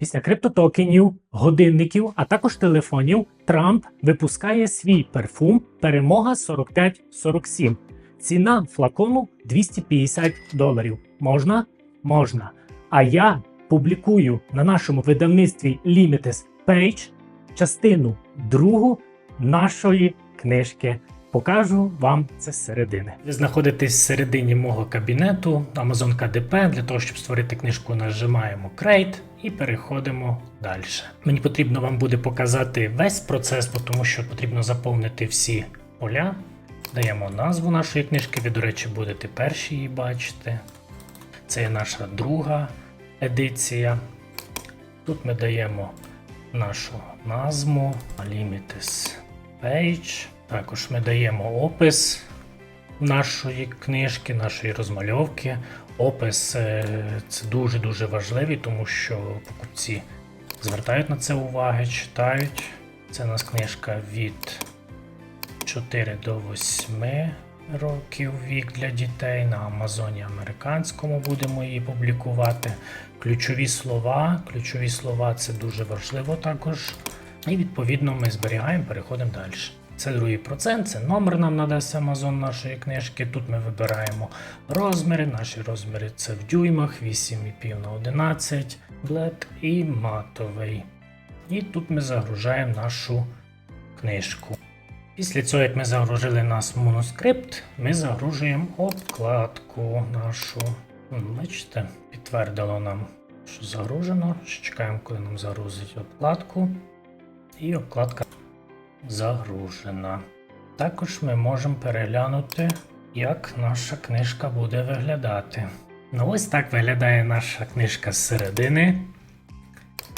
Після криптотокенів, годинників, а також телефонів Трамп випускає свій парфум Перемога 4547. Ціна флакону 250 доларів. Можна? Можна. А я публікую на нашому видавництві Limited Page частину другу нашої книжки. Покажу вам це з. Ви знаходитесь всередині мого кабінету Amazon KDP. Для того, щоб створити книжку, нажимаємо Create і переходимо далі. Мені потрібно вам буде показати весь процес, бо тому що потрібно заповнити всі поля. Даємо назву нашої книжки. Ви, до речі, будете перші її бачити. Це є наша друга едиція. Тут ми даємо нашу назву Limites Page. Також ми даємо опис нашої книжки, нашої розмальовки. Опис е, це дуже-дуже важливий, тому що покупці звертають на це уваги, читають. Це у нас книжка від 4 до 8 років вік для дітей. На Амазоні американському будемо її публікувати. Ключові слова. Ключові слова це дуже важливо також. І відповідно ми зберігаємо, переходимо далі. Це другий процент, це номер нам надасть Amazon нашої книжки. Тут ми вибираємо розміри. Наші розміри це в дюймах, 8,5 на 11, блек і матовий. І тут ми загружаємо нашу книжку. Після цього, як ми загрузили наш манускрипт, ми загружуємо обкладку нашу. Бачите, підтвердило нам, що загружено. Чекаємо, коли нам загрузить обкладку. І обкладка загружена. Також ми можемо переглянути, як наша книжка буде виглядати. Ну ось так виглядає наша книжка зсередини.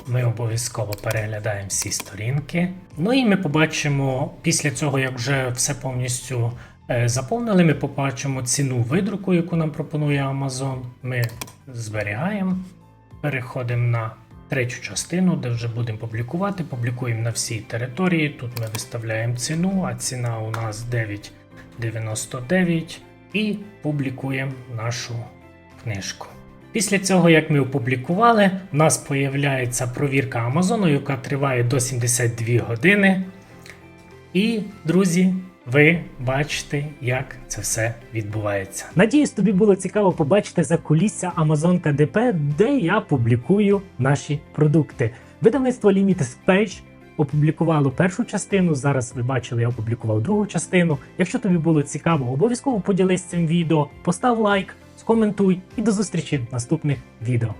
Ми обов'язково переглядаємо всі сторінки. Ну і ми побачимо після цього, як вже все повністю е, заповнили, ми побачимо ціну видруку, яку нам пропонує Amazon. Ми зберігаємо, переходимо на третю частину, де вже будемо публікувати. Публікуємо на всій території. Тут ми виставляємо ціну, а ціна у нас 9,99 і публікуємо нашу книжку. Після цього, як ми опублікували, у нас появляється провірка Амазону, яка триває до 72 години. І, друзі, ви бачите, як це все відбувається. Надіюсь, тобі було цікаво побачити за кулісся Amazon KDP, де я публікую наші продукти. Видавництво Limited Page опублікувало першу частину. Зараз ви бачили, я опублікував другу частину. Якщо тобі було цікаво, обов'язково поділись цим відео, постав лайк, скоментуй і до зустрічі в наступних відео.